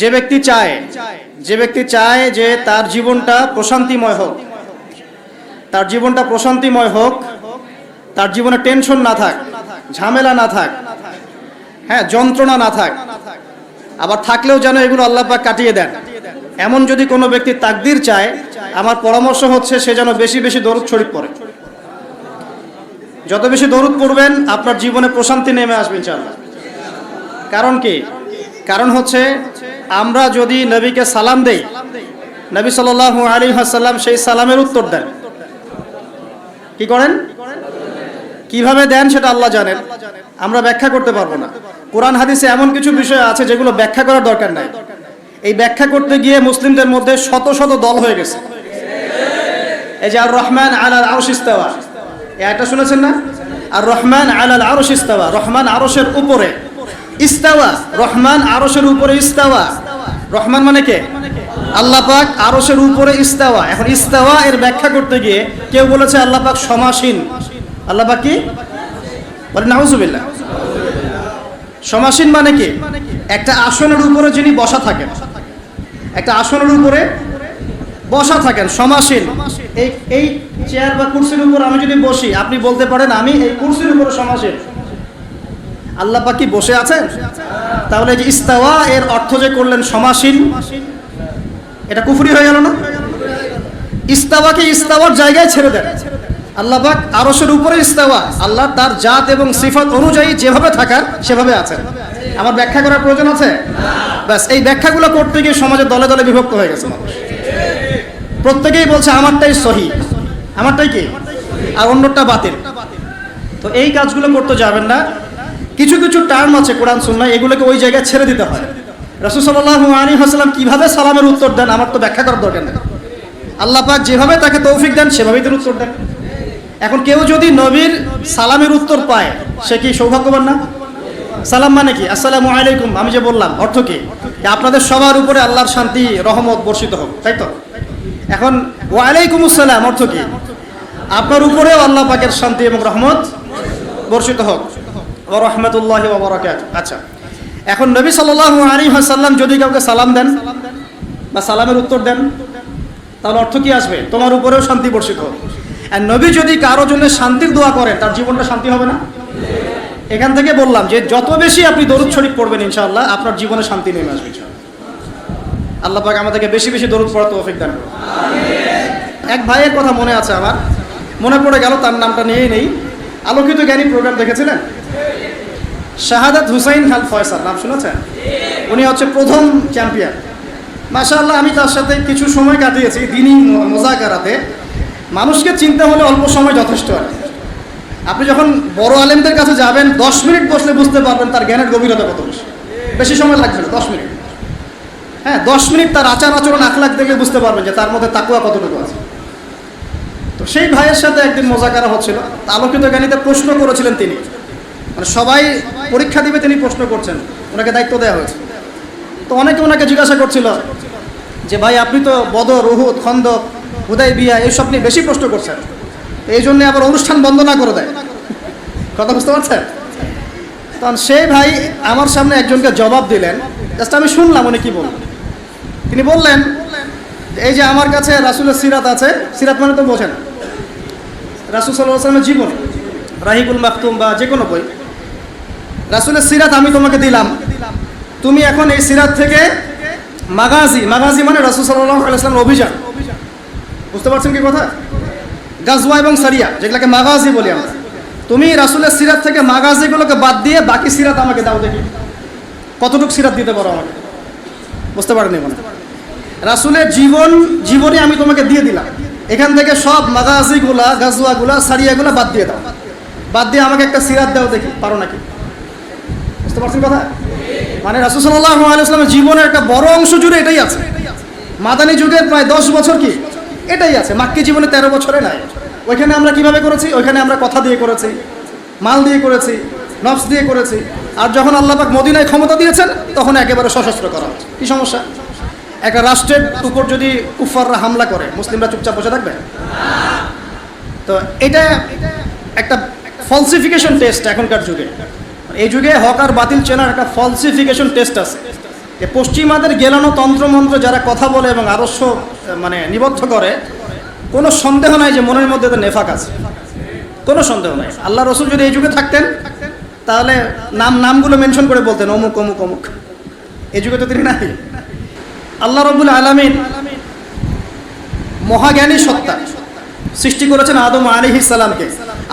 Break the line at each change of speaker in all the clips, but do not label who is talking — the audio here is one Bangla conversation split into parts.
যে ব্যক্তি চায়, যে ব্যক্তি চায় যে তার জীবনটা প্রশান্তিময় হোক, তার জীবনটা প্রশান্তিময় হোক, তার জীবনে টেনশন না থাক, ঝামেলা না থাক হ্যাঁ যন্ত্রণা না থাক, আবার থাকলেও যেন এগুলো আল্লাহ পাক কাটিয়ে দেন। এমন যদি কোনো ব্যক্তি তাকদির চায়, আমার পরামর্শ হচ্ছে সে যেন বেশি বেশি দরুদ শরীফ পড়ে। যত বেশি দরুদ পড়বেন, আপনার জীবনে প্রশান্তি নেমে আসবে ইনশাআল্লাহ। কারণ কি? কারণ হচ্ছে আমরা যদি নবীকে সালাম দেই, নবী সাল্লাল্লাহু আলী হাসাল্লাম সেই সালামের উত্তর দেন। কি করেন? কীভাবে দেন সেটা আল্লাহ জানেন। আমরা ব্যাখ্যা করতে পারব না। কোরআন, হাদিসে এমন কিছু বিষয় আছে যেগুলো ব্যাখ্যা করার দরকার নাই। এই ব্যাখ্যা করতে গিয়ে মুসলিমদের মধ্যে শত শত দল হয়ে গেছে। এই যে আর রহমান আলাল আরশ ইস্তাওয়া। আয়টা শুনেছেন না? আর রহমান আলাল আরশ ইস্তাওয়া। রহমান আরশের উপরে ইস্তাওয়া, রহমান আরশের উপরে ইস্তাওয়া। রহমান মানে কে? আল্লাহ পাক আরশের উপরে ইস্তাওয়া। এখন ইস্তাওয়া এর ব্যাখ্যা করতে গিয়ে কেউ বলেছে আল্লাহ পাক সমাসীন। আল্লাহ পাক কি? বলে নাউজুবিল্লাহ। সমাসীন মানে কি? একটা আসনের উপরে যিনি বসা থাকেন। একটা আসনের উপরে বসা থাকেন, সমাসীন। এই এই চেয়ার বা কুরসির উপর আমি যদি বসি, আপনি বলতে পারেন, আমি এই কুরসির উপরে সমাসীন। আল্লাহ পাক বসে আছেন? তাহলে যে ইস্তাওয়া, এর অর্থ যে করলেন সমাসীন, এটা কুফরি হয়ে গেল না? ইস্তাওয়াকে ইস্তাওয়ার জায়গায় ছেড়ে দেন। আল্লাহ পাক আরশের উপরে ইস্তাওয়া, আল্লাহ তার জাত এবং সিফাত অনুযায়ী যেভাবে থাকার, সেভাবে আছেন। আমার ব্যাখ্যা করার প্রয়োজন আছে? ব্যাস, এই ব্যাখ্যাগুলো করতে গিয়ে সমাজে দলে দলে বিভক্ত হয়ে গেছে মানুষ। প্রত্যেকেই বলছে, আমারটাই সহি। আমারটাই কি? আর অন্যটা বাতিল। তো এই কাজগুলো করতে যাবেন না। কিছু কিছু টার্ম আছে কোরআন, সুন্নাহ, এগুলোকে ওই জায়গায় ছেড়ে দিতে হয়। রসুল সাল্লাল্লাহু আলাইহি হাসলাম কীভাবে সালামের উত্তর দেন? আমার তো ব্যাখ্যা করার দরকার নেই। আল্লাহ পাক যেভাবে তাকে তৌফিক দেন, সেভাবেই তার উত্তর দেন। এখন কেউ যদি নবীর সালামের উত্তর পায়, সে কি সৌভাগ্যবান না? সালাম মানে কি? আসসালামু আলাইকুম, আমি যে বললাম, অর্থ কি? আপনাদের সবার উপরে আল্লাহর শান্তি, রহমত বর্ষিত হোক, তাই তো? এখন ওয়ালাইকুম আসসালাম অর্থ কি? আপনার উপরেও আল্লাহ পাকের শান্তি এবং রহমত বর্ষিত হোক। ও রহমতুল্লাহ ওবরাকাত আচ্ছা। এখন নবী সাল্লাল্লাহু আলাইহি ওয়াসাল্লাম যদি কাউকে সালাম দেন বা সালামের উত্তর দেন, তাহলে অর্থ কি আসবে? তোমার উপরেও শান্তি বর্ষিত আর নবী যদি কারও জন্য শান্তির দোয়া করেন, তার জীবনটা শান্তি হবে না? এখান থেকে বললাম যে যত বেশি আপনি দরুদ শরীফ পড়বেন ইনশাআল্লাহ, আপনার জীবনে শান্তি নেমে আসবে আল্লাহ পাক আমাদেরকে বেশি বেশি দরুদ পড়ার তৌফিক দান করুন। এক ভাইয়ের কথা মনে আছে আমার। মনে পড়ে গেল তার নামটা নিয়েই নেই। আলোকিত জ্ঞানী প্রোগ্রাম দেখেছিলেন? শাহাদাত হুসাইন খান ফয়সাল, নাম শুনেছেন? উনি হচ্ছে প্রথম চ্যাম্পিয়ন। মাশাআল্লাহ, আমি তার সাথে কিছু সময় কাটিয়েছি দিনই মোজাকারাতে। মানুষকে চিনতে হলে অল্প সময় যথেষ্ট আর। আপনি যখন বড় আলেমদের কাছে যাবেন, দশ মিনিট বসলে বুঝতে পারবেন তার জ্ঞানের গভীরতা কত বেশি। বেশি সময় লাগবে না, দশ মিনিট। হ্যাঁ দশ মিনিট তার আচার আচরণ, আখলাখ দেখে বুঝতে পারবেন যে তার মধ্যে তাকুয়া কতটুকু আছে। তো সেই ভাইয়ের সাথে একদিন মোজাকারা হচ্ছিল। আলোকিত জ্ঞানীতে প্রশ্ন করেছিলেন তিনি মানে সবাই পরীক্ষা দিবে তিনি প্রশ্ন করছেন, ওনাকে দায়িত্ব দেওয়া হয়েছে। তো অনেকে ওনাকে জিজ্ঞাসা করছিল যে, ভাই, আপনি তো বদর, উহুদ, খন্দ উদয় বিয়া এইসব নিয়ে বেশি প্রশ্ন করছেন। এই জন্য আবার অনুষ্ঠান বন্ধ না করে দেয়। কথা বুঝতে পারছেন? তখন সেই ভাই আমার সামনে একজনকে জবাব দিলেন। জাস্ট আমি শুনলাম উনি কি বললেন। তিনি বললেন, এই যে আমার কাছে রাসুলের সিরাত আছে, সিরাত মানে তো বোঝেন রাসুল সাল্লাহ আসলামের জীবন, রাহিবুল মাকতুম বা যে কোনো বই রাসুলের সিরাত আমি তোমাকে দিলাম। তুমি এখন এই সিরাত থেকে মাগাজি মাগাজি মানে রাসুল সাল্লাহ আলাইসলামের অভিযান। বুঝতে পারছেন কি কথা? গাজওয়া এবং সারিয়া, যেগুলোকে মাগাজি বলি আমরা। তুমি রাসুলের সিরাত থেকে মাগাজিগুলোকে বাদ দিয়ে বাকি সিরাত আমাকে দাও দেখি। কতটুকু সিরাত দিতে পারো আমাকে? বুঝতে পারেনি মনে রাসুলের জীবন, জীবনে আমি তোমাকে দিয়ে দিলাম। এখান থেকে সব মাগাজিগুলা, গাজওয়াগুলা, সারিয়াগুলা বাদ দিয়ে দাও। বাদ দিয়ে আমাকে একটা সিরাত দাও দেখি, পারো নাকি? বুঝতে পারছেন কথা? মানে রাসুল সাল্লাহ আলাইসলামের জীবনের একটা বড় অংশ জুড়ে এটাই আছে। মাদানী যুগের প্রায় দশ বছর কি? এটাই আছে। মাক্কি জীবনে তেরো বছরে নাই। ওইখানে আমরা কীভাবে করেছি? ওইখানে আমরা কথা দিয়ে করেছি, মাল দিয়ে করেছি, নফস দিয়ে করেছি। আর যখন আল্লাহ পাক মদিনায় ক্ষমতা দিয়েছেন, তখন একেবারে সশস্ত্র করা হচ্ছে। কি সমস্যা? একটা রাষ্ট্রের উপর যদি কুফাররা হামলা করে, মুসলিমরা চুপচাপ বসে থাকবে? তো এটা একটা ফলসিফিকেশন টেস্ট এখনকার যুগে। এই যুগে হক আর বাতিল চেনার একটা ফলসিফিকেশন টেস্ট আছে। যে পশ্চিমাদের গেলানো তন্ত্রমন্ত্র যারা কথা বলে এবং আদর্শ মানে নিবদ্ধ করে, কোনো সন্দেহ নাই যে মনের মধ্যে তো নেফাক আছে। কোনো সন্দেহ নাই। আল্লাহ রসুল যদি এই যুগে থাকতেন, তাহলে নাম, নামগুলো মেনশন করে বলতেন, অমুক অমুক অমুক। এই যুগে তো তিনি নাই। আল্লাহ রবুল আলমিন মহাজ্ঞানী সত্তা সৃষ্টি করেছেন আদম আলী সালামকে।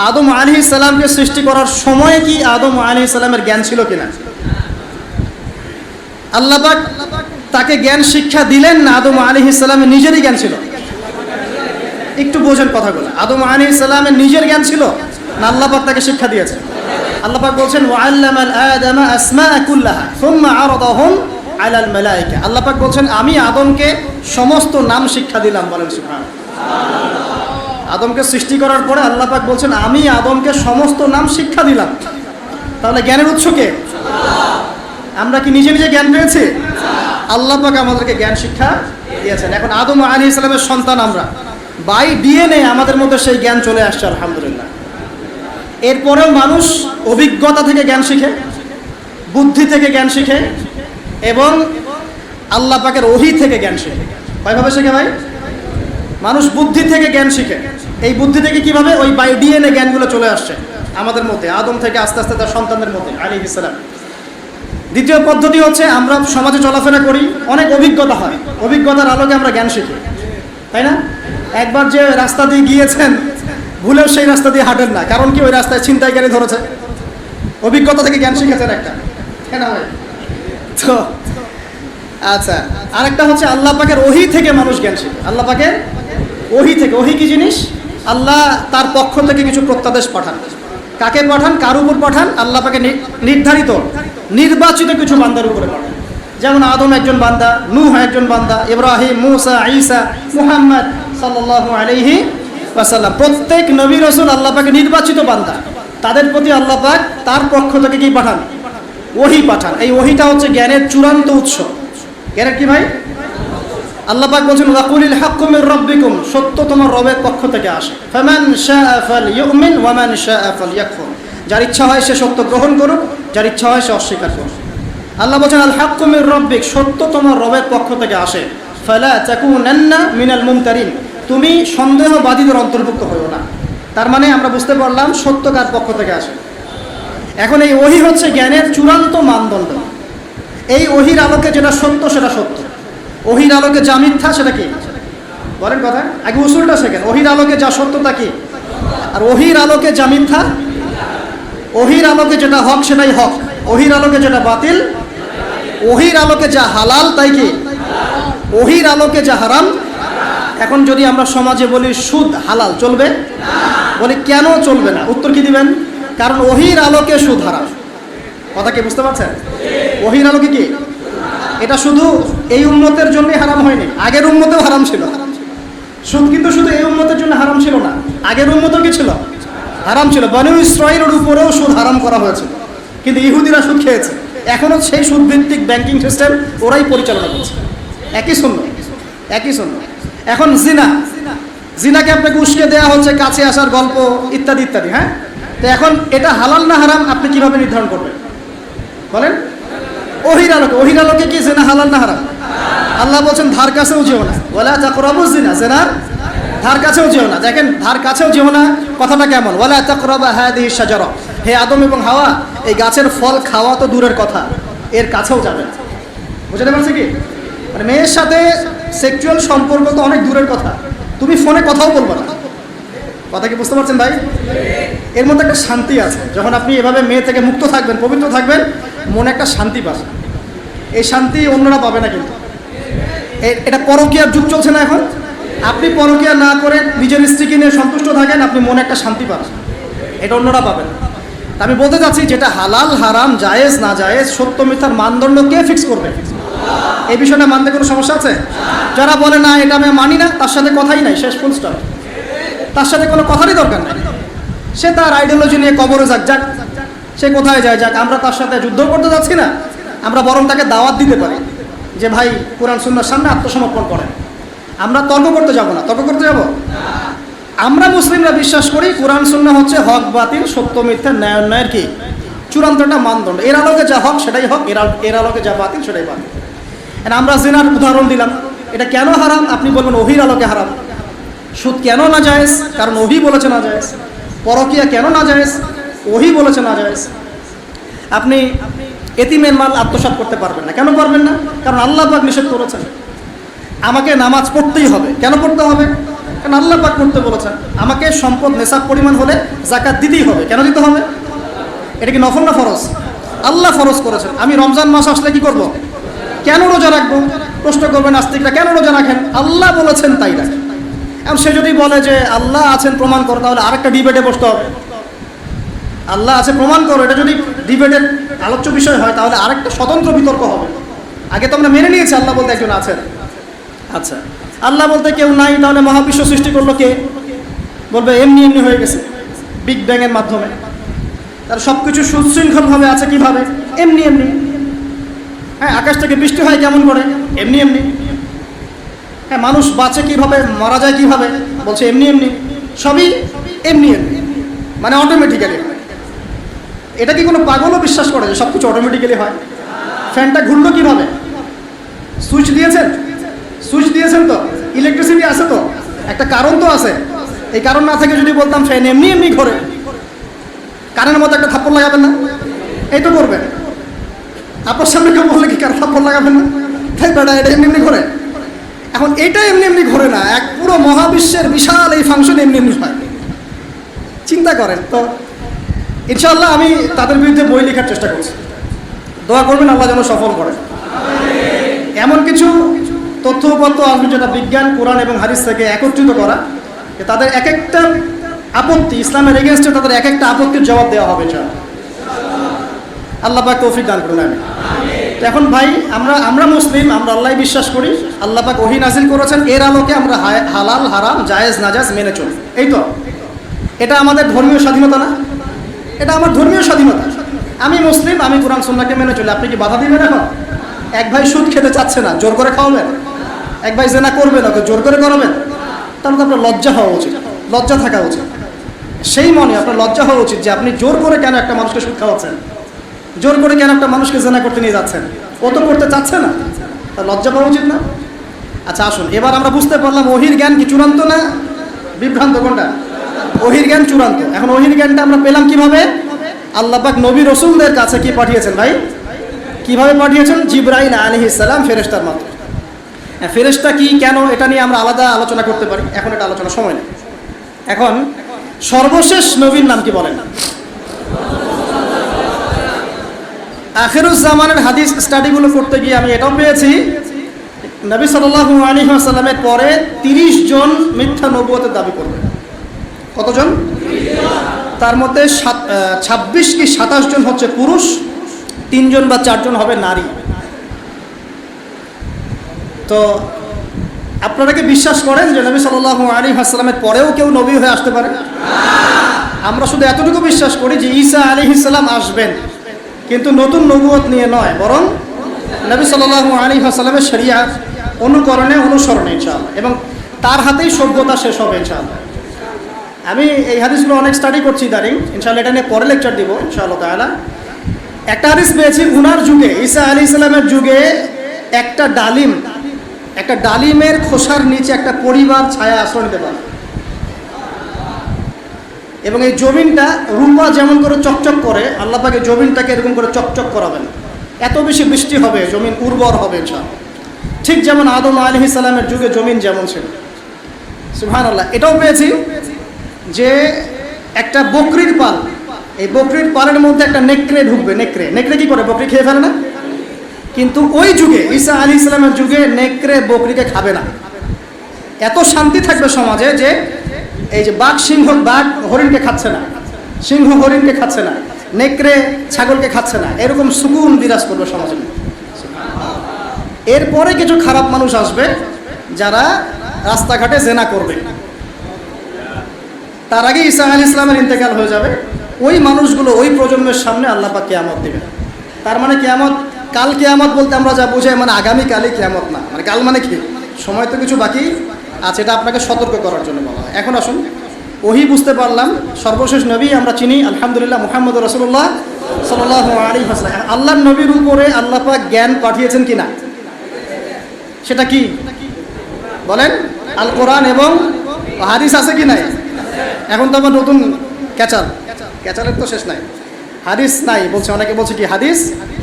আদম আলী সালামকে সৃষ্টি করার সময় কি আদম আলী সালামের জ্ঞান ছিল কিনা? আল্লাপাক তাকে জ্ঞান শিক্ষা দিলেন না, আদম আলী সালামের নিজেরই জ্ঞান ছিল। একটু বোঝেন কথাগুলো। আদম আলী সালামের নিজের জ্ঞান ছিল না আল্লাপাক তাকে শিক্ষা দিয়েছে আল্লাপাক বলছেন আল্লাপাক বলছেন, আমি আদমকে সমস্ত নাম শিক্ষা দিলাম বলেন সুবহান আদমকে সৃষ্টি করার পরে আল্লাপাক বলছেন, আমি আদমকে সমস্ত নাম শিক্ষা দিলাম। তাহলে জ্ঞানের উৎস কে? আমরা কি নিজে নিজে জ্ঞান পেয়েছি? আল্লাহ পাক আমাদেরকে জ্ঞান শিক্ষা দিয়েছেন। এখন আদম আলী ইসলামের সন্তান আমরা। বাই ডিএনএ আমাদের মধ্যে সেই জ্ঞান চলে আসছে, আলহামদুলিল্লাহ। এরপরেও মানুষ অভিজ্ঞতা থেকে জ্ঞান শিখে, বুদ্ধি থেকে জ্ঞান শিখে, এবং আল্লাহ পাকের ওহি থেকে জ্ঞান শিখে। কয়ভাবে শেখে ভাই? মানুষ বুদ্ধি থেকে জ্ঞান শিখে। এই বুদ্ধি থেকে কীভাবে? ওই বাই ডিএনএ জ্ঞানগুলো চলে আসছে আমাদের মধ্যে, আদম থেকে আস্তে আস্তে তার সন্তানদের মধ্যে আলী ইসলাম দ্বিতীয় পদ্ধতি হচ্ছে আমরা সমাজে চলাফেরা করি, অনেক অভিজ্ঞতা হয়। অভিজ্ঞতার আলোকে আমরা জ্ঞান শিখি, তাই না? একবার যে রাস্তা দিয়ে গিয়েছেন, ভুলেও সেই রাস্তা দিয়ে হাঁটেন না, কারণ কি ওই রাস্তায় ছিনতাইকারী ধরেছে? অভিজ্ঞতা থেকে জ্ঞান শিখেছেন একটা, তাই না ভাই? তো আচ্ছা আরেকটা হচ্ছে আল্লাহ পাকের ওহি থেকে মানুষ জ্ঞান শিখে। আল্লাহ পাকের ওহি থেকে, ওহি কি জিনিস? আল্লাহ তার পক্ষ থেকে কিছু প্রত্যাদেশ পাঠান। কাকে পাঠান? কার উপর পাঠান? আল্লাহ পাকে নির্ধারিত, নির্বাচিত কিছু বান্দার উপরে পাঠান। যেমন আদম একজন বান্দা, নূহ একজন বান্দা, ইব্রাহিম, মুসা, ঈসা, মুহাম্মদ সাল্লাল্লাহু আলাইহি ওয়াসাল্লাম। প্রত্যেক নবী রসুল আল্লাহ পাকে নির্বাচিত বান্দা। তাদের প্রতি আল্লাহ পাক তার পক্ষ থেকে কি পাঠান? ওহি পাঠান। এই ওহিটা হচ্ছে জ্ঞানের চূড়ান্ত উৎস। জ্ঞানের কি ভাই? আল্লাহ পাক বলছেন ওয়াকুলিল হাক্কু মির রাব্বিকুম সত্য তোমার রবের পক্ষ থেকে আসে। ফামান শাআ ফালইউমিন ওয়া মান শাআ ফালইয়াকফুর যার ইচ্ছা হয় সে সত্য গ্রহণ করুক, যার ইচ্ছা হয় সে অস্বীকার করুক। আল্লাহ বলছেন, আল হাক্কু মির রাব্বিক সত্য তোমার রবের পক্ষ থেকে আসে। ফালা তাকুনান্না মিনাল মুমতারিন তুমি সন্দেহবাদীদের অন্তর্ভুক্ত হও না। তার মানে আমরা বুঝতে পারলাম সত্য কার পক্ষ থেকে আসে। এখন এই ওহি হচ্ছে জ্ঞানের চূড়ান্ত মানদণ্ড। এই ওহির আলোকে যেটা সত্য, সেটা সত্য। ওহির আলোকে যা মিথ্যা সেটা কি? বলেন কথা। আগে উসুলটা শেখেন। ওহির আলোকে যা সত্যতা কি? আর ওহির আলোকে যা মিথ্যা ওহির আলোকে যেটা হক সেটাই হক। ওহির আলোকে যেটা বাতিল ওহির আলোকে যা হালাল তাই কি? ওহির আলোকে যা হারাম। এখন যদি আমরা সমাজে বলি সুদ হালাল, চলবে? বলি কেন চলবে না? উত্তর কি দিবেন? কারণ ওহির আলোকে সুদ হারাম। কথা কি বুঝতে পারছেন? ওহির আলোকে কি? এটা শুধু এই উন্মতের জন্যই হারাম হয়নি। আগের উন্মতেও হারাম ছিল। সুদ কিন্তু শুধু এই উন্মতের জন্য হারাম ছিল না। আগের উন্মত কি ছিল? হারাম ছিল। বনু ইসরায়েলের উপরেও সুদ হারাম করা হয়েছে। কিন্তু ইহুদিরা সুদ খেয়েছে। এখনও সেই সুদ ভিত্তিক ব্যাংকিং সিস্টেম ওরাই পরিচালনা করছে। একই শূন্য। একই শূন্য। এখন জিনা। জিনাকে আপনাকে উস্কে দেওয়া হচ্ছে, কাছে আসার গল্প, ইত্যাদি ইত্যাদি হ্যাঁ? তো এখন এটা হালাল না হারাম আপনি কীভাবে নির্ধারণ করবেন? বলেন? ওহির আলোকে ওহির আলোকে কি জেনা হালাল না হারাম? আল্লাহ বলছেন, ধার কাছেও যেও না। ওলা তাকরাবু জিনা জেনার ধার কাছেও যেও না। দেখেন, ধার কাছেও যেও না কথাটা কেমন? ওলা তাকরাবা হাদিহি শাজারা হে আদম এবং হাওয়া এই গাছের ফল খাওয়া তো দূরের কথা, এর কাছেও যাবে না। বুঝতে পারছি কি? মানে মেয়ের সাথে সেক্সুয়াল সম্পর্ক তো অনেক দূরের কথা, তুমি ফোনে কথাও বলব না। কথা কি বুঝতে পারছেন ভাই? এর মধ্যে একটা শান্তি আছে, যখন আপনি এভাবে মেয়ে থেকে মুক্ত থাকবেন, পবিত্র থাকবেন, মনে একটা শান্তি পাবেন। এই শান্তি অন্যরা পাবে না কিন্তু। এটা পরকীয়ার যুগ চলছে না এখন। আপনি পরকীয়া না করে নিজের স্ত্রীকে নিয়ে সন্তুষ্ট থাকেন, আপনি মনে একটা শান্তি পাবেন। এটা অন্যরা পাবেন। আমি বলতে চাচ্ছি, যেটা হালাল, হারাম, জায়েজ, না জায়েজ, সত্য, মিথ্যার মানদণ্ড কে ফিক্স করবে? এই বিষয়টা মানতে কোনো সমস্যা আছে? যারা বলে, না, এটা আমি মানি না, তার সাথে কথাই নাই, শেষ ফুল স্টপ তার সাথে কোনো কথারই দরকার নাই। সে তার আইডিওলজি নিয়ে কবরে যাক যাক। সে কোথায় যায়, যাক। আমরা তার সাথে যুদ্ধ করতে যাচ্ছি না। আমরা বরং তাকে দাওয়াত দিতে পারি। যে ভাই কোরআন সুন্নার সামনে আত্মসমর্পণ করেন। আমরা তর্ক করতে যাব না। তর্ক করতে যাব? আমরা মুসলিমরা বিশ্বাস করি কোরআন সুন্না হচ্ছে হক, বাতিল, সত্য, মিথ্যা, ন্যায়, অন্যায়ের কি? চূড়ান্ত একটা মানদণ্ড। এর আলোকে যা হক সেটাই হক, এর এর আলোকে যা বাতিল সেটাই বাতিল। আমরা জেনার উদাহরণ দিলাম। এটা কেন হারাম? আপনি বলবেন ওহির আলোকে হারাম। সুদ কেন না জায়েজ কারণ ওহি বলেছে না জায়েজ পরকিয়া কেন না জায়েজ ওহি বলেছে না জায়েজ আপনি এতিমের মাল আত্মসাৎ করতে পারবেন না। কেন পারবেন না? কারণ আল্লাহ পাক নিষেধ করেছেন। আমাকে নামাজ পড়তেই হবে। কেন পড়তে হবে? কারণ আল্লাহ পাক পড়তে বলেছেন, আমাকে সম্পদ, নেশাব পরিমাণ হলে জাকাত দিতেই হবে। কেন দিতে হবে? এটা কি নফল না ফরজ? আল্লাহ ফরজ করেছেন। আমি রমজান মাস আসলে কি করব? কেন রোজা রাখব? প্রশ্ন করবেন নাস্তিকরা কেন রোজা রাখেন? আল্লাহ বলেছেন তাই রাখেন। এখন সে যদি বলে যে আল্লাহ আছেন প্রমাণ করো, তাহলে আরেকটা ডিবেটে বসতে হবে। আল্লাহ আছে, প্রমাণ করো। এটা যদি ডিবেটের আলোচ্য বিষয় হয়, তাহলে আরেকটা স্বতন্ত্র বিতর্ক হবে। আগে তো আমরা মেনে নিয়েছি, আল্লাহ বলতে একজন আছেন। আচ্ছা আল্লাহ বলতে কেউ নাই, তাহলে মহাবিশ্ব সৃষ্টি করল কে? বলবে, এমনি এমনি হয়ে গেছে বিগ ব্যাংয়ের মাধ্যমে। তার সব কিছু সুশৃঙ্খলভাবে আছে কীভাবে? এমনি এমনি। হ্যাঁ আকাশ থেকে বৃষ্টি হয় কেমন করে? এমনি এমনি। হ্যাঁ মানুষ বাঁচে কীভাবে, মারা যায় কীভাবে? বলছে, এমনি এমনি। সবই এমনি এমনি। মানে অটোমেটিক্যালি এটা কি কোনো পাগলও বিশ্বাস করে যে সব কিছু অটোমেটিক্যালি হয়? ফ্যানটা ঘুরলো কীভাবে? সুইচ দিয়েছেন? সুইচ দিয়েছেন তো? ইলেকট্রিসিটি আছে তো? একটা কারণ তো আছে। এই কারণ না থাকে যদি বলতাম ফ্যান এমনি এমনি ঘোরে। কারেন্টের মতো একটা থাপ্পড় লাগাবেন না? এই তো করবেন আপনার সামনে কেউ বললে কি কার থাপ্পড় লাগাবেন না? তাই বেটা এটা এমনি এমনি ঘোরে। এখন এটা এমনি এমনি ঘোরে না, এক পুরো মহাবিশ্বের বিশাল এই ফাংশন এমনি এমনি হয়। চিন্তা করেন তো। ইনশাআল্লাহ আমি তাদের বিরুদ্ধে বই লেখার চেষ্টা করছি। দোয়া করবেন আল্লাহ যেন সফল করে। এমন কিছু তথ্য তথ্যপত্র আসবে যেটা বিজ্ঞান, কোরআন এবং হাদিস থেকে একত্রিত করা তাদের এক একটা আপত্তি ইসলামের এগেনস্টে তাদের এক একটা আপত্তির জবাব দেওয়া হবে যা আল্লাহ পাক তৌফিক দান করুন আমি তো এখন ভাই, আমরা আমরা মুসলিম, আমরা আল্লাহ বিশ্বাস করি। আল্লাহ পাক ওহি নাজিল করেছেন, এর আলোকে আমরা হালাল, হারাম, জায়েজ, নাজাজ মেনে চলি। এই তো? এটা আমাদের ধর্মীয় স্বাধীনতা না? এটা আমার ধর্মীয় স্বাধীনতা। আমি মুসলিম, আমি কোরআন সুন্নাকে মেনে চলি। আপনি কি বাধা দিবেন এখন? এক ভাই সুদ খেতে চাচ্ছে না, জোর করে খাওয়াবেন। এক ভাই জেনা করবেন ওকে জোর করে করাবেন। তাহলে তো আপনার লজ্জা হওয়া উচিত, লজ্জা থাকা উচিত। সেই মনে আপনার লজ্জা হওয়া উচিত যে আপনি জোর করে কেন একটা মানুষকে সুদ খাওয়াচ্ছেন? জোর করে কেন একটা মানুষকে জেনা করতে নিয়ে যাচ্ছেন? ও তো করতে চাচ্ছে না। তার লজ্জা পাওয়া উচিত না? আচ্ছা আসুন। এবার আমরা বুঝতে পারলাম ওহির জ্ঞান কি চূড়ান্ত না বিভ্রান্ত কোনটা? ওহির জ্ঞান চূড়ান্ত। এখন ওহির জ্ঞানটা আমরা পেলাম কীভাবে? আল্লাহ পাক নবী রসুলদের কাছে কি পাঠিয়েছেন ভাই? কীভাবে পাঠিয়েছেন? জিব্রাইল আলহি ইসালাম ফেরেস্তার মাত্র ফেরেশতা কি, কেন, এটা নিয়ে আমরা আলাদা আলোচনা করতে পারি। এখন এটা আলোচনা সময় নেই। এখন সর্বশেষ নবীর নাম কি বলেন? আখেরুজ্জামানের হাদিস স্টাডিগুলো করতে গিয়ে আমি এটাও পেয়েছি। নবী সাল্লাল্লাহু আলাইহি ওয়াসাল্লামের পরে তিরিশ জন মিথ্যা নবুয়তের দাবি করবে। কতজন? তার মধ্যে সাত ছাব্বিশ কি সাতাশ জন হচ্ছে পুরুষ, তিনজন বা চারজন হবে নারী। তো আপনারা কি বিশ্বাস করেন যে নবী সাল্লাল্লাহু আলাইহি ওয়াসাল্লামের পরেও কেউ নবী হয়ে আসতে পারে? আমরা শুধু এতটুকু বিশ্বাস করি যে ঈসা আলাইহিস সালাম আসবেন, কিন্তু নতুন নবুয়ত নিয়ে নয়, বরং নবী সাল্লাল্লাহু আলাইহি ওয়াসাল্লামের শরিয়া অনুকরণে অনুসরণে, ইনশাআল্লাহ। এবং তার হাতেই সভ্যতা শেষ হবে, ইনশাআল্লাহ। আমি এই হাদিসগুলো অনেক স্টাডি করছি ইদারিং ইনশাআল্লাহ এটা নিয়ে পরে লেকচার দিব, ইনশাআল্লাহ তাআলা। একটা হাদিস পেয়েছি, উনার যুগে, ঈসা আলী ইসলামের যুগে একটা ডালিম, একটা ডালিমের খোসার নিচে একটা পরিবার ছায়া আশ্রয় নিতে পারে। এবং এই জমিনটা রূপা যেমন করে চকচক করে, আল্লাহ পাকে জমিনটাকে এরকম করে চকচক করাবেন। এত বেশি বৃষ্টি হবে, জমিন উর্বর হবে, ইনশাআল্লাহ। ঠিক যেমন আদম আলহ ইসলামের যুগে জমিন যেমন ছিল। সুহান আল্লাহ এটাও পেয়েছি। যে একটা বকরির পাল, এই বকরির পালের মধ্যে একটা নেকড়ে ঢুকবে, নেকড়ে। নেকড়ে কি করে? বকরি খেয়ে ফেলে না? কিন্তু ওই যুগে, ঈসা আলী ইসলামের যুগে নেকড়ে বকরিকে খাবে না। এত শান্তি থাকবে সমাজে যে এই যে বাঘ, সিংহ, বাঘ হরিণকে খাচ্ছে না। সিংহ হরিণকে খাচ্ছে না। নেকড়ে ছাগলকে খাচ্ছে না। এরকম সুকুন বিরাজ করবে সমাজে। এরপরে কিছু খারাপ মানুষ আসবে যারা রাস্তাঘাটে জেনা করবে। তার আগে ঈসা আলী ইসলামের ইন্তেকাল হয়ে যাবে। ওই মানুষগুলো ওই প্রজন্মের সামনে আল্লাহ পাক কেয়ামত দেবে। তার মানে কেয়ামত, কাল কেয়ামত বলতে আমরা যা বুঝাই মানে আগামীকালই কেয়ামত না। মানে কাল মানে কি? সময় তো কিছু বাকি আছে, এটা আপনাকে সতর্ক করার জন্য বলা হয়। এখন আসুন, ওহি বুঝতে পারলাম, সর্বশেষ নবী আমরা চিনি, আলহামদুলিল্লাহ মুহাম্মদ রসুল্লাহ সাল্লাহ আলী হাসলাম আল্লাহর নবীর উপরে আল্লাহ পাক জ্ঞান পাঠিয়েছেন কি না সেটা কি? বলেন আল কোরআন এবং হাদিস আছে কি নাই? এখন তো আবার নতুন ক্যাচাল। ক্যাচালের তো শেষ নাই। হাদিস নাই, বলছে, অনেকে বলছে কি হাদিস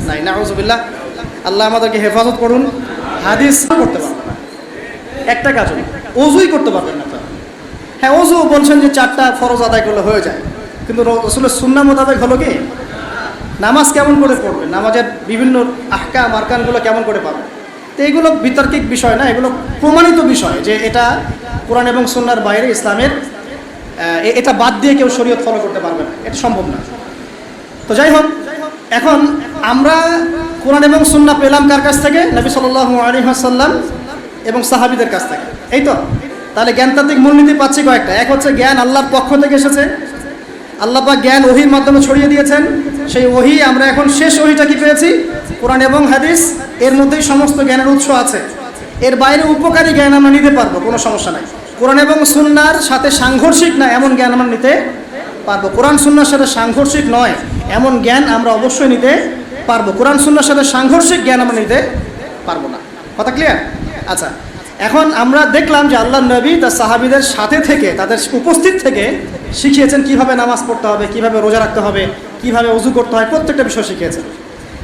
নাই? না রসবিল্লা আল্লাহ আমাদেরকে হেফাজত করুন। হাদিস করতে পারবেন না। একটা কাজ অজুই করতে পারবেন না হ্যাঁ অজু বলছেন যে চারটা ফরজ আদায় করলে হয়ে যায়। কিন্তু রসুলের সুন্না মোতাবেক হলো কি? নামাজ কেমন করে পড়বে নামাজের বিভিন্ন আহকা মার্কানগুলো কেমন করে পাবে তো এগুলো বিতর্কিক বিষয় না, এগুলো প্রমাণিত বিষয় যে এটা কোরআন এবং সুন্নার বাইরে ইসলামের এটা বাদ দিয়ে কেউ শরীয়ত ফলো করতে পারবে না। এটা সম্ভব না। তো যাই হোক, এখন আমরা কোরআন এবং সুন্না পেলাম কার কাছ থেকে? নবী সাল্লাল্লাহু আলাইহি ওয়াসাল্লাম এবং সাহাবিদের কাছ থেকে। এই তো? তাহলে জ্ঞানতাত্ত্বিক মূলনীতি পাচ্ছি কয়েকটা। এক হচ্ছে জ্ঞান আল্লাহর পক্ষ থেকে এসেছে। আল্লাহ পাক জ্ঞান ওহির মাধ্যমে ছড়িয়ে দিয়েছেন। সেই ওহি আমরা এখন শেষ ওহিটা কি পেয়েছি? কোরআন এবং হাদিস, এর মধ্যেই সমস্ত জ্ঞানের উৎস আছে। এর বাইরে উপকারী জ্ঞান আমরা নিতে পারব, কোনো সমস্যা নাই। কোরআন এবং সুন্নার সাথে সাংঘর্ষিক না এমন জ্ঞান আমরা নিতে পারব। কোরআন, সুন্নার সাথে সাংঘর্ষিক নয়, এমন জ্ঞান আমরা অবশ্যই নিতে পারব। কোরআন, সুন্নার সাথে সাংঘর্ষিক জ্ঞান আমরা নিতে পারব না। কথা ক্লিয়ার আচ্ছা এখন আমরা দেখলাম যে আল্লাহ নবী তার সাহাবিদের সাথে থেকে, তাদের উপস্থিত থেকে শিখিয়েছেন কীভাবে নামাজ পড়তে হবে, কীভাবে রোজা রাখতে হবে, কীভাবে উজু করতে হয়, প্রত্যেকটা বিষয় শিখিয়েছেন।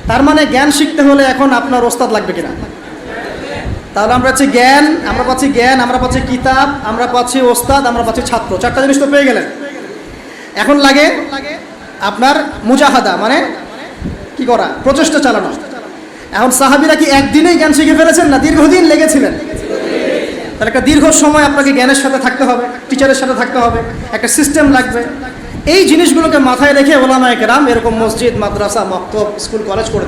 তার মানে জ্ঞান শিখতে হলে এখন আপনার ওস্তাদ লাগবে কিনা? তাহলে আমরা পাচ্ছি জ্ঞান, আমরা পাচ্ছি জ্ঞান, আমরা পাচ্ছি কিতাব, আমরা পাচ্ছি ওস্তাদ, আমরা পাচ্ছি ছাত্র। চারটা জিনিস তো পেয়ে গেলেন। এখন লাগে আপনার মুজাহাদা মানে কি করা? প্রচেষ্টা চালানো। এখন সাহাবিরা কি একদিনেই জ্ঞান শিখে ফেলেছেন না দীর্ঘদিন লেগেছিলেন? তাহলে একটা দীর্ঘ সময় আপনাকে জ্ঞানের সাথে থাকতে হবে, টিচারের সাথে থাকতে হবে, একটা সিস্টেম লাগবে। এই জিনিসগুলোকে মাথায় রেখে ওলামায় কেরাম এরকম মসজিদ, মাদ্রাসা, মক্তব, স্কুল, কলেজ করে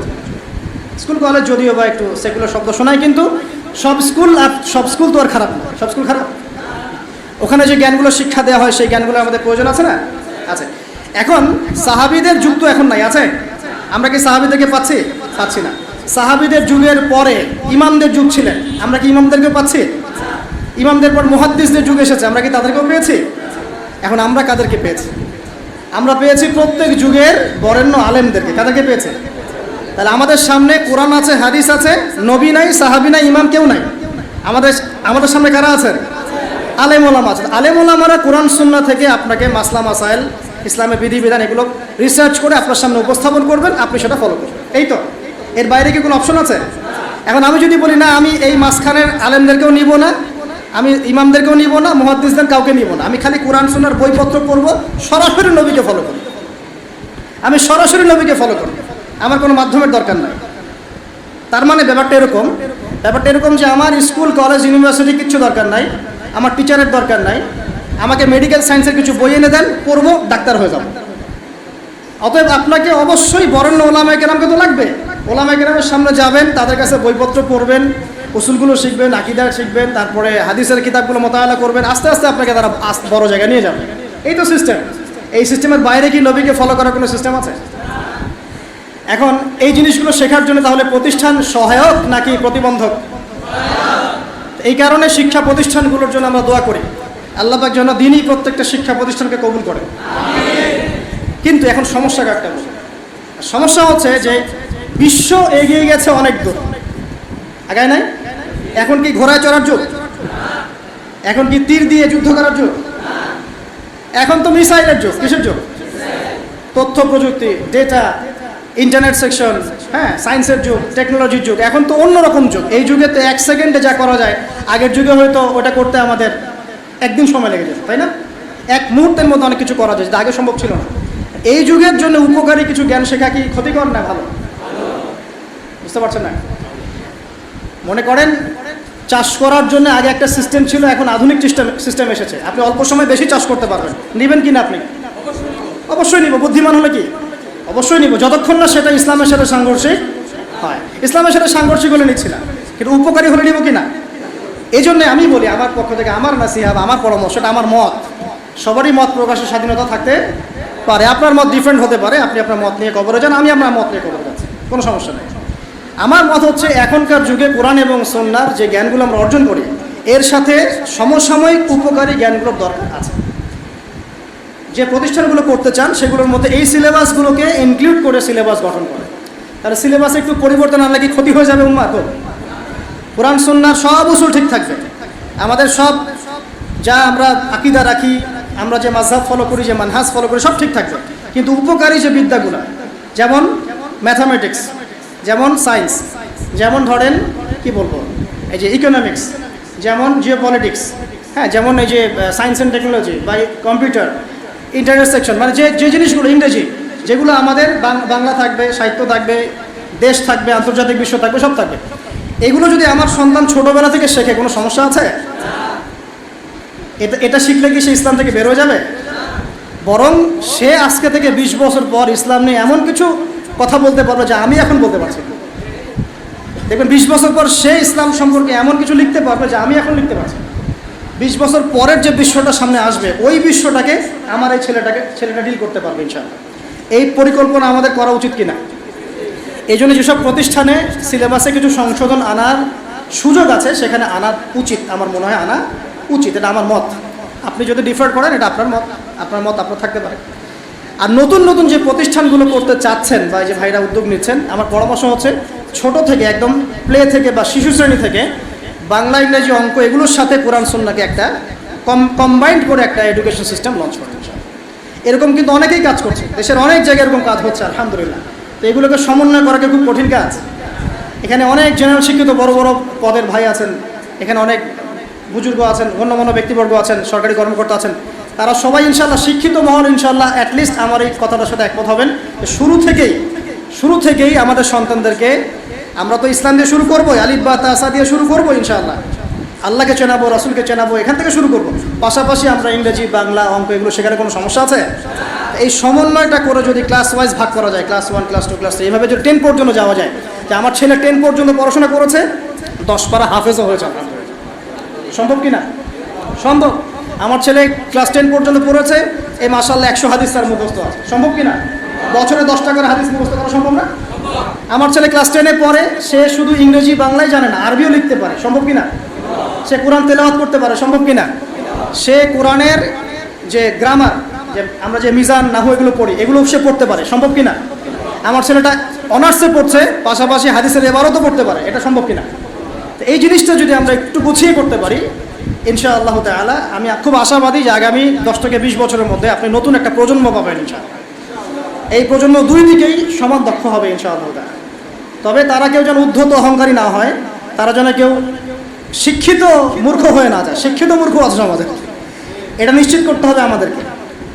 স্কুল, কলেজ যদিও বা একটু সেকুলার শব্দ শোনায়, কিন্তু সব স্কুল সব স্কুল তো আর খারাপ না। সব স্কুল খারাপ? ওখানে যে জ্ঞানগুলো শিক্ষা দেওয়া হয়, সেই জ্ঞানগুলো আমাদের প্রয়োজন আছে না? আছে। এখন সাহাবিদের যুগ তো এখন নাই, আছে? আমরা কি সাহাবিদেরকে পাচ্ছি? পাচ্ছি না। সাহাবিদের যুগের পরে ইমামদের যুগ ছিলেন। আমরা কি ইমামদেরকে পাচ্ছি? ইমামদের পর মুহাদ্দিসদের যুগ এসেছে। আমরা কি তাদেরকেও পেয়েছি? এখন আমরা কাদেরকে পেয়েছি? আমরা পেয়েছি প্রত্যেক যুগের বরেণ্য আলেমদেরকে। কাদেরকে পেয়েছে? তাহলে আমাদের সামনে কোরআন আছে, হাদিস আছে, নবী নাই, সাহাবি নাই, ইমাম কেউ নাই। আমাদের আমাদের সামনে কারা আছেন? আলেম ওলামা আছেন। আলেম ওলামারা কোরআন সুন্না থেকে আপনাকে মাসলা, মাসাইল, ইসলামের বিধিবিধান এগুলো রিসার্চ করে আপনার সামনে উপস্থাপন করবেন, আপনি সেটা ফলো করবেন। এই তো। এর বাইরে কি কোনো অপশন আছে? এখন আমি যদি বলি, না, আমি এই মাঝখানের আলেমদেরকেও নিব না, আমি ইমামদেরকেও নিব না, মহাদ্দিসদের কাউকে নিব না। আমি খালি কোরআন সুন্নার বইপত্র পড়ব, সরাসরি নবীকে ফলো করব। আমি সরাসরি নবীকে ফলো করব। আমার কোনো মাধ্যমের দরকার নাই। তার মানে ব্যাপারটা এরকম। ব্যাপারটা এরকম যে আমার স্কুল, কলেজ, ইউনিভার্সিটি কিছু দরকার নাই। আমার টিচারের দরকার নাই। আমাকে মেডিকেল সায়েন্সের কিছু বই এনে দেন, পড়ব, ডাক্তার হয়ে যাব। অতএব আপনাকে অবশ্যই বরেণ্য ওলামায় কেরামকে তো লাগবে। ওলামায় কেরামের সামনে যাবেন, তাদের কাছে বইপত্র পড়বেন, উসুলগুলো শিখবেন আকিদার শিখবেন, তারপরে হাদিসের কিতাবগুলো মোতাবেলা করবেন, আস্তে আস্তে আপনাকে তারা বড় জায়গায় নিয়ে যাবে। এই তো সিস্টেম এই সিস্টেমের বাইরে কি নবীকে ফলো করার কোনো সিস্টেম আছে? এখন এই জিনিসগুলো শেখার জন্য তাহলে প্রতিষ্ঠান সহায়ক নাকি প্রতিবন্ধক? এই কারণে শিক্ষা প্রতিষ্ঠানগুলোর জন্য আমরা দোয়া করি। আল্লাহ পাক যেন দিনই প্রত্যেকটা শিক্ষা প্রতিষ্ঠানকে কবুল করে কিন্তু এখন সমস্যা হবে সমস্যা হচ্ছে যে বিশ্ব এগিয়ে গেছে অনেক দূর। আগায় নাই? এখন কি ঘোড়ায় চড়ার যুগ? এখন কি তীর দিয়ে যুদ্ধ করার যুগ? এখন তো মিসাইলের যুগ, কিসের যুগ? তথ্য প্রযুক্তি ডেটা ইন্টারনেট সেকশন হ্যাঁ সায়েন্সের যুগ টেকনোলজির যুগ, এখন তো অন্যরকম যুগ। এই যুগে তো এক সেকেন্ডে যা করা যায়, আগের যুগে হয়তো ওটা করতে আমাদের একদিন সময় লেগে যেত, তাই না? এক মুহূর্তের মধ্যে অনেক কিছু করা যায় আগে সম্ভব ছিল না। এই যুগের জন্য উপকারী কিছু জ্ঞান শেখা কি ক্ষতিকর না ভালো? বুঝতে পারছেন না? মনে করেন, চাষ করার জন্য আগে একটা সিস্টেম ছিল, এখন আধুনিক সিস্টেম সিস্টেম এসেছে। আপনি অল্প সময় বেশি চাষ করতে পারবেন। নেবেন কি না আপনি অবশ্যই নিব। বুদ্ধিমান হলে কি? অবশ্যই নিব। যতক্ষণ না সেটা ইসলামের সাথে সাংঘর্ষিক হয়। ইসলামের সাথে সাংঘর্ষিক হলে নিচ্ছি না কিন্তু উপকারী হলে নিব কি না এই জন্য আমি বলি, আমার পক্ষ থেকে আমার নাসিহাব আমার পরামর্শ, এটা আমার মত। সবারই মত প্রকাশের স্বাধীনতা থাকতে পারে। আপনার মত ডিফারেন্ট হতে পারে। আপনি আপনার মত নিয়ে কবরে যান, আমি আমার মত নিয়ে কবরে যাচ্ছি। কোনো সমস্যা নেই। আমার মত হচ্ছে, এখনকার যুগে কোরআন এবং সন্ন্যার যে জ্ঞানগুলো আমরা অর্জন করি, এর সাথে সমসাময়িক উপকারী জ্ঞানগুলোর দরকার আছে। যে প্রতিষ্ঠানগুলো করতে চান, সেগুলোর মধ্যে এই সিলেবাসগুলোকে ইনক্লুড করে সিলেবাস গঠন করে। তাহলে সিলেবাসে একটু পরিবর্তন আনলে কি ক্ষতি হয়ে যাবে উম্মা তো? কোরআন সুন্নার সব উসুল ঠিক থাকবে। আমাদের সব যা আমরা আকিদা রাখি, আমরা যে মাঝহাব ফলো করি, যে মানহাজ ফলো করি, সব ঠিক থাকবে। কিন্তু উপকারী যে বিদ্যাগুলো, যেমন ম্যাথামেটিক্স যেমন সায়েন্স যেমন ধরেন, কি বলব, এই যে ইকোনমিক্স যেমন জিও পলিটিক্স হ্যাঁ যেমন এই যে সায়েন্স অ্যান্ড টেকনোলজি বা কম্পিউটার ইন্টারনেট সেকশন মানে যে যে জিনিসগুলো, ইংরেজি, যেগুলো আমাদের বাংলা থাকবে, সাহিত্য থাকবে, দেশ থাকবে, আন্তর্জাতিক বিশ্ব থাকবে, সব থাকবে এগুলো যদি আমার সন্তান ছোটবেলা থেকে শেখে, কোনো সমস্যা আছে এটা এটা শিখলে কি সে ইসলাম থেকে বের যাবে বরং সে আজকে থেকে বিশ বছর পর ইসলাম নিয়ে এমন কিছু কথা বলতে পারবে যা আমি এখন বলতে পারছি। দেখবেন, বিশ বছর পর সে ইসলাম সম্পর্কে এমন কিছু লিখতে পারবে যা আমি এখন লিখতে পারছি। বিশ বছর পরের যে বিশ্বটা সামনে আসবে, ওই বিশ্বটাকে আমার এই ছেলেটাকে, ছেলেটা ডিল করতে পারবে ইনশাআল্লাহ। এই পরিকল্পনা আমাদের করা উচিত কিনা? এই জন্য যেসব প্রতিষ্ঠানে সিলেবাসে কিছু সংশোধন আনার সুযোগ আছে, সেখানে আনা উচিত, আমার মনে হয় আনা উচিত, এটা আমার মত। আপনি যদি ডিফার করেন, এটা আপনার মত আপনার মত আপনার থাকতে পারে। আর নতুন নতুন যে প্রতিষ্ঠানগুলো করতে চাচ্ছেন বা এই যে ভাইরা উদ্যোগ নিচ্ছেন, আমার পরামর্শ হচ্ছে ছোট থেকে একদম প্লে থেকে বা শিশু শ্রেণি থেকে বাংলা ইংরেজি অঙ্ক এগুলোর সাথে কোরআন সন্নাকে একটা কম কম্বাইন্ড করে একটা এডুকেশন সিস্টেম লঞ্চ করতে চাই এরকম কিন্তু অনেকেই কাজ করছে। দেশের অনেক জায়গায় এরকম কাজ হচ্ছে, আলহামদুলিল্লাহ। তো এগুলোকে সমন্বয় করাকে খুব কঠিন কাজ? এখানে অনেক জেনারেল শিক্ষিত বড় বড় পদের ভাই আছেন, এখানে অনেক বুজুর্গ আছেন, গণ্যমান্য ব্যক্তিবর্গ আছেন, সরকারি কর্মকর্তা আছেন। তারা সবাই ইনশাল্লাহ শিক্ষিত মহল ইনশাল্লাহ অ্যাটলিস্ট আমার এই কথাটার সাথে একমত হবেন। শুরু থেকেই শুরু থেকেই আমাদের সন্তানদেরকে আমরা তো ইসলাম দিয়ে শুরু করব, আলিফ বা তাসা দিয়ে শুরু করব ইনশাআল্লাহ। আল্লাহকে চেনাবো, রাসুলকে চেনাবো, এখান থেকে শুরু করব। পাশাপাশি আমরা ইংরেজি, বাংলা অঙ্ক এগুলো সেখানে কোনো সমস্যা আছে? এই সমন্বয়টা করে যদি ক্লাস ওয়াইজ ভাগ করা যায় class one class two class three এইভাবে যদি টেন পর্যন্ত যাওয়া যায়, যে আমার ছেলে টেন পর্যন্ত পড়াশোনা করেছে, দশ পারা হাফেজও হয়েছে আলহামদুলিল্লাহ। সম্ভব কি না? সম্ভব। আমার ছেলে ক্লাস টেন পর্যন্ত পড়েছে, এই মাসাল্লাহ একশো হাদিস তার মুখস্থ আছে। সম্ভব কি না? বছরে দশটা করে হাদিস মুখস্থ করা সম্ভব না? আমার ছেলে ক্লাস টেনে পড়ে, সে শুধু ইংরেজি বাংলায় জানে না, আরবিও লিখতে পারে, সম্ভব কি না সে কোরআন তেলাওয়াত করতে পারে, সম্ভব কি না সে কোরআনের যে গ্রামার যে আমরা যে মিজান, নাহু এগুলো পড়ি, এগুলো সে পড়তে পারে, সম্ভব কি না আমার ছেলেটা অনার্সে পড়ছে, পাশাপাশি হাদিসের এবারও পড়তে পারে, এটা সম্ভব কি না তো এই জিনিসটা যদি আমরা একটু গুছিয়ে করতে পারি ইনশা আল্লাহ তালা আমি খুব আশাবাদী যে আগামী দশ থেকে বিশ বছরের মধ্যে আপনি নতুন একটা প্রজন্ম পাবেন, ইনশাআল্লাহ। এই প্রজন্ম দুই দিকেই সমান দক্ষ হবে ইনশা আল্লাহ তবে তারা কেউ যেন উদ্ধত অহংকারী না হয়, তারা যেন কেউ শিক্ষিত মূর্খ হয়ে না যায়, শিক্ষিত মূর্খ আছে সমাজে এটা নিশ্চিত করতে হবে আমাদেরকে।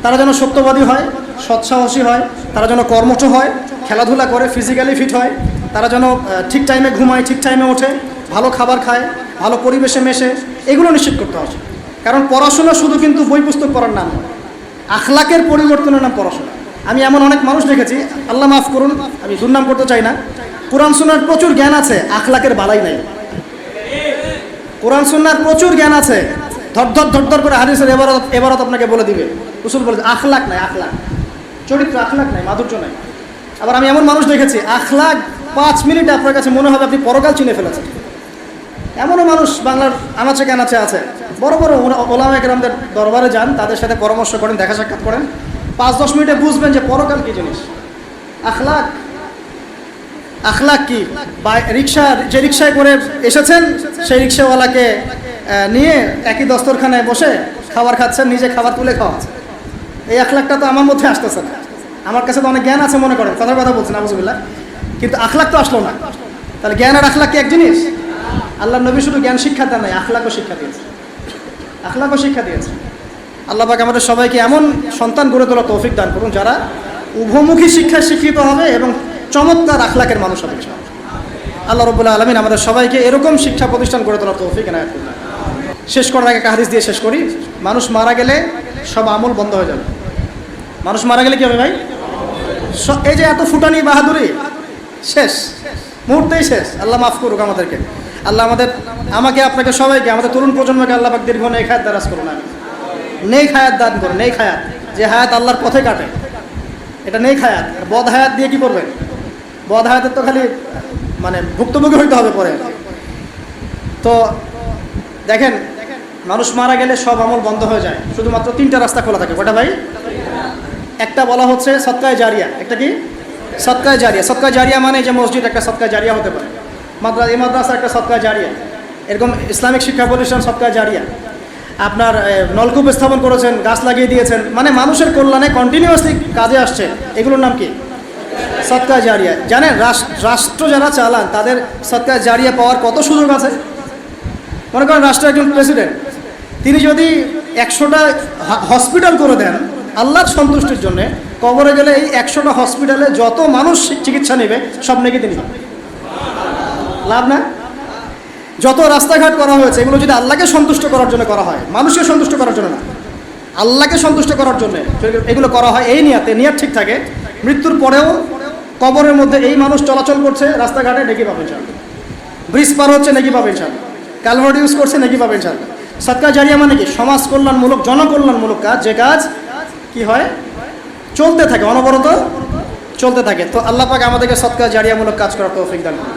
তারা যেন সত্যবাদী হয়, সৎসাহসী হয়, তারা যেন কর্মঠ হয়, খেলাধুলা করে ফিজিক্যালি ফিট হয়, তারা যেন ঠিক টাইমে ঘুমায়, ঠিক টাইমে ওঠে, ভালো খাবার খায়, ভালো পরিবেশে মেশে, এগুলো নিশ্চিত করতে হবে। কারণ পড়াশোনা শুধু কিন্তু বই পুস্তক পড়ার নাম আখলাকের পরিবর্তনের নাম পড়াশোনা। আমি এমন অনেক মানুষ দেখেছি, আল্লাহ মাফ করুন, আমি দুর্নাম করতে চাই না। কোরআন শোনার প্রচুর জ্ঞান আছে, আখলাকের বালাই নাই। কোরআন সুন্নার প্রচুর জ্ঞান আছে, ধর ধর ধর ধর করে হাদিসের এবারত এবারত আপনাকে বলে দিবে। উসুল বলে আখলাক নাই, আখলাক। চরিত্র আখলাক নাই, মাধুর্য নাই। আবার আমি এমন মানুষ দেখেছি, আখলাক পাঁচ মিনিট আপনার কাছে মনে হবে আপনি পরকাল চিনে ফেলেছেন। এমনও মানুষ বাংলার আনাচে কানাচে আছে। বড় বড় ওলা- ওলামা একরামদের দরবারে যান, তাদের সাথে পরামর্শ করেন, দেখা সাক্ষাৎ করেন। পাঁচ, দশ মিনিটে বুঝবেন যে পরকাল কি জিনিস? আখলাক। আখলাক কি? বা রিক্সা, যে রিক্সায় করে এসেছেন, সেই রিক্সাওয়ালাকে নিয়ে একই দস্তরখানায় বসে খাবার খাচ্ছেন, নিজে খাবার তুলে খাওয়া এই আখলাকটা তো আমার মধ্যে আসতেছে না। আমার কাছে তো অনেক জ্ঞান আছে মনে করেন, কথার কথা বলছেন আবুজুবিল্লাহ কিন্তু আখলাক তো আসলো না। তাহলে জ্ঞান আর আখলাক কি এক জিনিস? আল্লাহ নবী শুধু জ্ঞান শিক্ষা দেন নাই, আখলাকও শিক্ষা দিয়েছে। আখলাকও শিক্ষা দিয়েছে। আল্লাহ পাক আমাদের সবাইকে এমন সন্তান গড়ে তোলা তৌফিক দান করুন যারা উভমুখী শিক্ষায় শিক্ষিত হবে এবং চমৎকার আখলাকের মানুষ হবে। আল্লাহ রবুল্লাহ আলমিন আমাদের সবাইকে এরকম শিক্ষা প্রতিষ্ঠান গড়ে তোলার তৌফিক এনায়ত করুন। শেষ করার আগে একটা হাদিস দিয়ে শেষ করি। মানুষ মারা গেলে সব আমল বন্ধ হয়ে যাবে। মানুষ মারা গেলে কি হবে ভাই? এই যে এত ফুটানি বাহাদুরি, শেষ। মুহূর্তেই শেষ। আল্লাহ মাফ করুক আমাদেরকে। আল্লাহ আমাদের আমাকে, আপনাকে সবাইকে, আমাদের তরুণ প্রজন্মকে আল্লাহ পাক দীর্ঘ নেই খায়াত দারাজ করুন আমি নেই খায়াত দান করুন নেই খায়াত যে হায়াত আল্লাহর পথে কাটে। এটা নেই খায়াত বদ হায়াত দিয়ে কি করবেন? বদ হায়াতের তো খালি মানে ভুক্তভোগী হইতে হবে পরে। তো দেখেন, মানুষ মারা গেলে সব আমল বন্ধ হয়ে যায়। শুধুমাত্র তিনটা রাস্তা খোলা থাকে। কটা ভাই? একটা বলা হচ্ছে সৎকায় জারিয়া। একটা কি? সৎকায় জারিয়া। সৎকায় জারিয়া মানে যে মসজিদ, একটা সৎকায় জারিয়া হতে পারে। মাদ্রাস এই মাদ্রাসা একটা সৎকায় জারিয়া। এরকম ইসলামিক শিক্ষা প্রতিষ্ঠান সবকা জারিয়া। আপনার নলকূপ স্থাপন করেছেন, গাছ লাগিয়ে দিয়েছেন। মানে মানুষের কল্যাণে কন্টিনিউয়াসলি কাজে আসছে। এগুলোর নাম কি? সৎকা জারিয়া। জানেন রাষ্ট্র যারা চালান, তাদের সৎকা জারিয়া পাওয়ার কত সুযোগ আছে? মনে করেন রাষ্ট্রের একজন প্রেসিডেন্ট তিনি যদি একশোটা হসপিটাল করে দেন, আল্লাহর সন্তুষ্টির জন্য, কবরে গেলে এই একশোটা হসপিটালে যত মানুষ চিকিৎসা নেবে, সব নাকি তিনি লাভ না? যত রাস্তাঘাট করা হয়েছে, এগুলো যদি আল্লাহকে সন্তুষ্ট করার জন্য করা হয়, মানুষকে সন্তুষ্ট করার জন্য না, আল্লাহকে সন্তুষ্ট করার জন্য এগুলো করা হয় এই নিয়াতে, নিয়াত ঠিক থাকে। মৃত্যুর পরেও কবরের মধ্যে এই মানুষ চলাচল করছে, রাস্তাঘাটে নেকি পাবেন ইনশাআল্লাহ। ব্রিজ পার হচ্ছে, নাকি পাবেন ইনশাআল্লাহ। কালভার্ট ইউজ করছে, নাকি পাবেন ইনশাআল্লাহ। সৎকা জারিয়া মানে কি? সমাজ কল্যাণমূলক, জনকল্যাণমূলক কাজ, যে কাজ কি হয়? চলতে থাকে, অনবরত চলতে থাকে। তো আল্লাহ পাক আমাদেরকে সৎকা জারিয়ামূলক কাজ করার তৌফিক দান করুন।